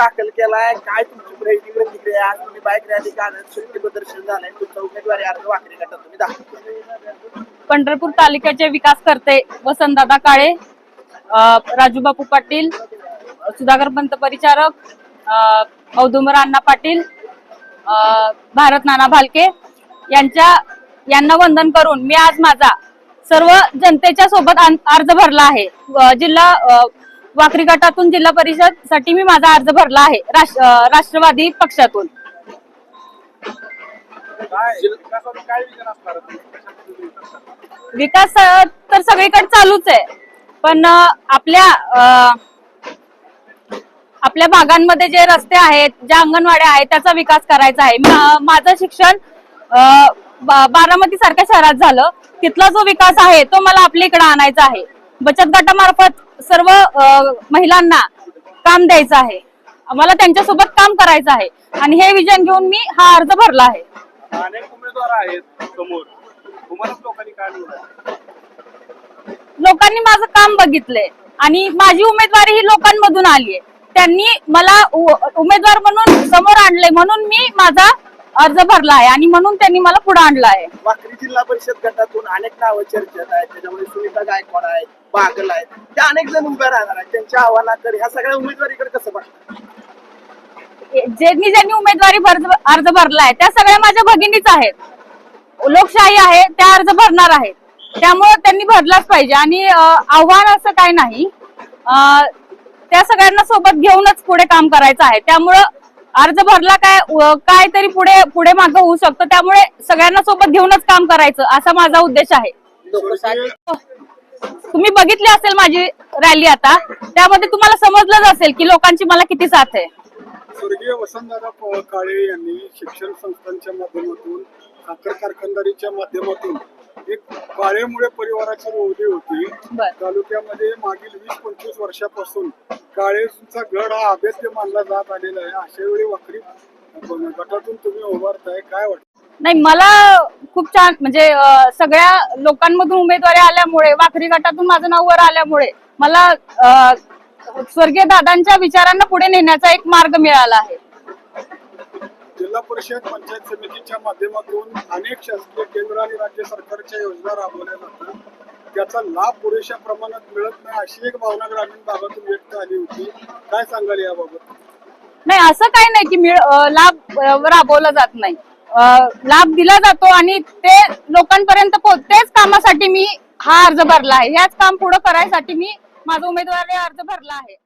दाखल केलाय काय तुमची प्रयत्न प्रतिक्रिया आहे? आज तुम्ही बाईक रॅली काढत शक्ती प्रदर्शन झालंय तुमचा उमेदवारी अर्ज वाकडी गटात तुम्ही दाखल केलाय. पंढरपूर तालुक्याचे विकास करते वसंतदादा काळे राजूबापू पाटील सुधाकर पंत परिचारक अ, औदुंबर अण्णा पाटील भारत नाना भालके यांच्या यांना वंदन करून मी आज माझा सर्व जनतेच्या सोबत अर्ज भरला आहे जिल्हा वाकरी गटातून जिल्हा परिषदसाठी मी माझा अर्ज भरला आहे राष्ट्रवादी पक्षातून. विकास तर सगळीकडे चालूच आहे पण आपल्या आपल्या भागांमध्ये जे रस्ते आहेत ज्या अंगणवाड्या आहेत त्याचा विकास करायचा आहे. माझं शिक्षण बारामती सारख्या शहरात झालं. तिथला जो विकास आहे तो मला आपल्या इकडे आणायचा आहे. बचत गटामार्फत सर्व महिलांना काम द्यायचं आहे. मला त्यांच्यासोबत काम करायचं आहे. आणि हे विजन घेऊन मी हा अर्ज भरला आहे. अनेक उमेदवार आहेत समोर. तुम्हालाच लोकांनी काय निवडायचं लोकांनी माझं काम बघितलंय. आणि माझी उमेदवारी ही लोकांमधून आली आहे त्यांनी मला उ- उमेदवार म्हणून समोर आणलंय म्हणून मी माझा अर्ज भरला आहे. आणि म्हणून त्यांनी मला पुढे आणलं आहे. जिल्हा परिषद गटातून अनेक नावं चर्चेत आहेत. त्याच्यामध्ये सुनीता गायकवाड आहेत. बागल आहेत. त्या अनेक जण उभे राहणार आहेत. त्यांच्या आव्हानाकडे ह्या सगळ्या उमेदवारीकडे कसं बघतात ज्यांनी ज्यांनी उमेदवारी अर्ज भरला आहे त्या सगळ्या माझ्या भगिनीच आहेत. लोकशाही आहे त्या अर्ज भरणार आहेत. त्यामुळे त्यांनी भरलाच पाहिजे. आणि आव्हान असं काय नाही. त्या सगळ्यांना सोबत घेऊनच पुढे काम करायचं आहे. त्यामुळं अर्ज भरला काय काय तरी पुढे पुढे मागं होऊ शकतं. त्यामुळे सगळ्यांना सोबत घेऊनच काम करायचं असा माझा उद्देश आहे. तुम्ही बघितली असेल माझी रॅली आता त्यामध्ये तुम्हाला समजलंच असेल की लोकांची मला किती साथ आहे. स्वर्गीय वसंतदादा पवार काळे यांनी शिक्षण संस्थांच्या माध्यमातून साखर कारखानदारीच्या माध्यमातून एक काळेमुळे परिवाराची रोवली होती. तालुक्यामध्ये मागील वीस पंचवीस वर्षापासून काळेचा गड हा अभेद्य मानला जात आलेला आहे. अशा वेळी वाकरी गटातून तुम्ही उभारताय. काय वाटतं? नाही मला खूप छान म्हणजे सगळ्या लोकांमधून उमेदवारी आल्यामुळे वाखरी गटातून माझं नाव वर आल्यामुळे मला स्वर्गीय दादांच्या विचारांना पुढे नेण्याचा एक मार्ग मिळाला आहे. जिल्हा परिषद पंचायत समितीच्या माध्यमातून अनेक शासकीय केंद्र आणि राज्य सरकारच्या योजना राबवल्या जातात. त्याचा लाभ पुरेशा प्रमाणात मिळत नाही अशी एक भावना ग्रामीण भागातून व्यक्त आली होती. काय सांगाल याबाबत? नाही असं काही नाही की लाभ राबवला जात नाही. लाभ दिला जातो आणि ते लोकांपर्यंत पोहोचतेच कामासाठी मी हा अर्ज भरला आहे. याच काम पुढे करायसाठी मी माझा उमेदवारी अर्ज भरला आहे.